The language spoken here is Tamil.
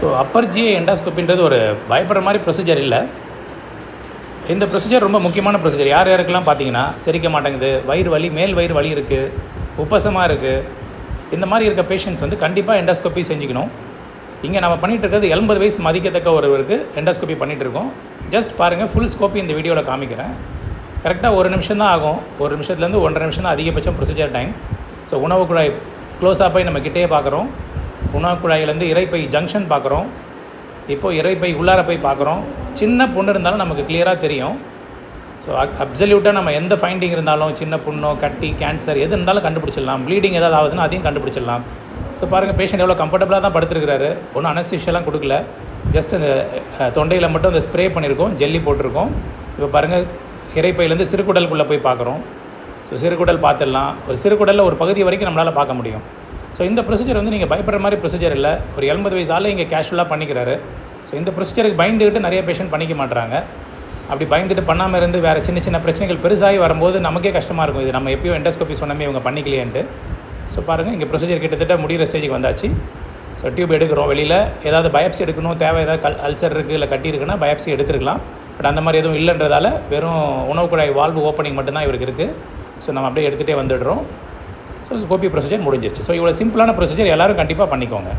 ஸோ அப்பர் ஜிஏ எண்டாஸ்கோப்பின்றது ஒரு பயப்படுற மாதிரி ப்ரொசீஜர் இல்லை. இந்த ப்ரொசீஜர் ரொம்ப முக்கியமான ப்ரொசீஜர் யார் யாருக்கெல்லாம் பார்த்தீங்கன்னா செரிக்க மாட்டேங்குது வயிறு வலி மேல் வயிறு வலி இருக்குது உப்பசமாக இருக்குது இந்த மாதிரி இருக்க பேஷண்ட்ஸ் வந்து கண்டிப்பாக எண்டாஸ்கோப்பி செஞ்சுக்கணும். இங்கே நம்ம பண்ணிகிட்டு இருக்கிறது எண்பது வயசு மதிக்கத்தக்க ஒருவருக்கு எண்டாஸ்கோப்பி பண்ணிகிட்டு இருக்கோம். ஜஸ்ட் பாருங்கள் ஃபுல் ஸ்கோப்பி இந்த வீடியோவில் காமிக்கிறேன். கரெக்டாக ஒரு நிமிஷம் தான் ஆகும். ஒரு நிமிஷத்துலேருந்து ஒன்றரை நிமிஷம் தான் அதிகபட்சம் ப்ரொசீஜர் டைம் ஸோ உணவு குழாய் க்ளோஸாக போய் நம்ம கிட்டே பார்க்குறோம் உணா குழாயிலேருந்து இறைப்பை ஜங்ஷன் பார்க்குறோம். இப்போது இறைப்பை உள்ளார போய் பார்க்குறோம். சின்ன புண்ணு இருந்தாலும் நமக்கு கிளியராக தெரியும். ஸோ அப்சல்யூட்டாக நம்ம எந்த ஃபைண்டிங் இருந்தாலும் சின்ன புண்ணோ கட்டி கேன்சர் எது இருந்தாலும் கண்டுபிடிச்சிடலாம். ப்ளீடிங் ஏதாவது ஆகுதுன்னா அதையும் கண்டுபிடிச்சிடலாம். ஸோ பாருங்கள் பேஷண்ட் எவ்வளோ கம்ஃபர்டபுளாக தான் படுத்துருக்கிறாரு. ஒன்றும் அனஸ்திஷியெல்லாம் கொடுக்கல. ஜஸ்ட் இந்த தொண்டையில் மட்டும் அந்த ஸ்ப்ரே பண்ணியிருக்கோம். ஜெல்லி போட்டிருக்கோம். இப்போ பாருங்கள் இறைப்பையிலேருந்து சிறுகுடலுக்குள்ளே போய் பார்க்குறோம். ஸோ சிறுகுடல் பார்த்துடலாம். ஒரு சிறுகுடலில் ஒரு பகுதி வரைக்கும் நம்மளால் பார்க்க முடியும். ஸோ இந்த ப்ரொசீஜர் வந்து நீங்கள் பயப்படுற மாதிரி ப்ரொசீஜர் இல்லை. ஒரு எண்பது வயசு ஆள் இங்கே கேஷுவலாக பண்ணிக்கிறாரு. ஸோ இந்த ப்ரொசீஜருக்கு பயந்துக்கிட்டு நிறைய பேஷண்ட் பண்ணிக்க மாட்டுறாங்க அப்படி பயந்துட்டு பண்ணாமல் இருந்து வேறு சின்ன சின்ன பிரச்சனைகள் பெருசாகி வரும்போது நமக்கே கஷ்டமாக இருக்கும். இது நம்ம எப்பயோ எண்டோஸ்கோபி சொன்னமே இவங்க பண்ணிக்கலையேன்ட்டு. ஸோ பாருங்கள் இங்கே ப்ரொசீஜர் கிட்டத்தட்ட முடிகிற ஸ்டேஜுக்கு வந்தாச்சு. ஸோ டியூப் எடுக்கிறோம் வெளியில். ஏதாவது பயாப்சி எடுக்கணும் தேவை ஏதாவது கல் அல்சர் இருக்குது இல்லை கட்டி இருக்குன்னா பயாப்சி எடுத்துருக்கலாம். பட் அந்த மாதிரி எதுவும் இல்லைன்றதால வெறும் உணவு குழாய் வால்வு ஓப்பனிங் மட்டும்தான் இவருக்கு இருக்குது ஸோ நம்ம அப்படியே எடுத்துகிட்டே வந்துடுறோம். ஸோ கோபி ப்ரொசீஜர் முடிஞ்சிருச்சு. ஸோ இவ்வளோ சிம்பிளான ப்ரொசீஜர் எல்லோரும் கண்டிப்பாக பண்ணிக்கோங்க.